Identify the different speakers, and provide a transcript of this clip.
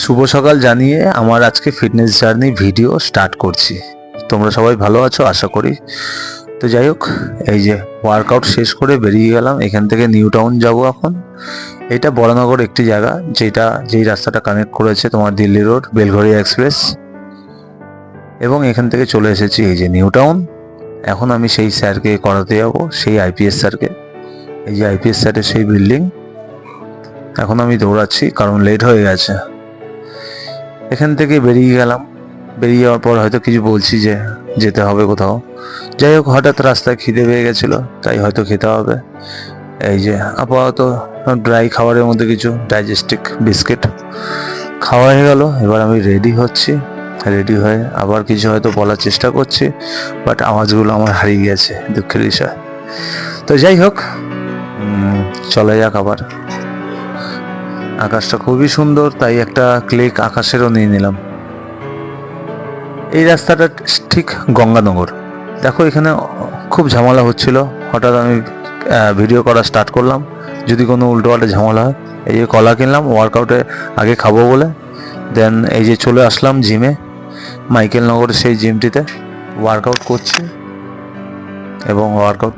Speaker 1: শুভ সকাল জানিয়ে আমার আজকে ফিটনেস জার্নি ভিডিও স্টার্ট করছি। তোমরা সবাই ভালো আছো? আশা করি। তো যাই হোক, এই যে ওয়ার্কআউট শেষ করে বেরিয়ে গেলাম। এখান থেকে নিউ টাউন যাব এখন। এটা বরানগর একটি জায়গা, যেটা যেই রাস্তাটা কানেক্ট করেছে তোমার দিল্লি রোড বেলঘরিয়া এক্সপ্রেস এবং এখান থেকে চলে এসেছি এই যে নিউ টাউন এখন আমি সেই স্যারকে করাতে যাব, সেই আইপিএস স্যারকে। এই যে আইপিএস স্যারের সেই বিল্ডিং এখন আমি দৌড়াচ্ছি, কারণ লেট হয়ে গেছে। এখান থেকে বেরিয়ে গেলাম। বেরিয়ে যাওয়ার পর হয়তো কিছু বলছি যে যেতে হবে কোথাও। যাই হোক, হঠাৎ রাস্তায় খিদে পেয়ে গেছিল, তাই হয়তো খেতে হবে। এই যে আপাতত ড্রাই খাবারের মধ্যে কিছু ডাইজেস্টিক বিস্কিট খাওয়া হয়ে গেল। এবার আমি রেডি হচ্ছি। রেডি হয়ে আবার কিছু হয়তো বলার চেষ্টা করছি, বাট আওয়াজগুলো আমার হারিয়ে গেছে দুঃখের বিষয়। তো যাই হোক চলে যাক আবার। আকাশটা খুবই সুন্দর, তাই একটা ক্লিক আকাশেরও নিয়ে নিলাম। এই রাস্তাটা ঠিক গঙ্গানগর। দেখো, এখানে খুব ঝামেলা হচ্ছিল। হঠাৎ আমি ভিডিও করা স্টার্ট করলাম। যদি কোনো উল্টোপাল্টা ঝামেলা হয়, এই যে কলা কিনলাম ওয়ার্কআউটে আগে খাব বলে। দেন এই যে চলে আসলাম জিমে মাইকেল নগরের সেই জিমটিতে ওয়ার্কআউট করছি। এবং ওয়ার্কআউট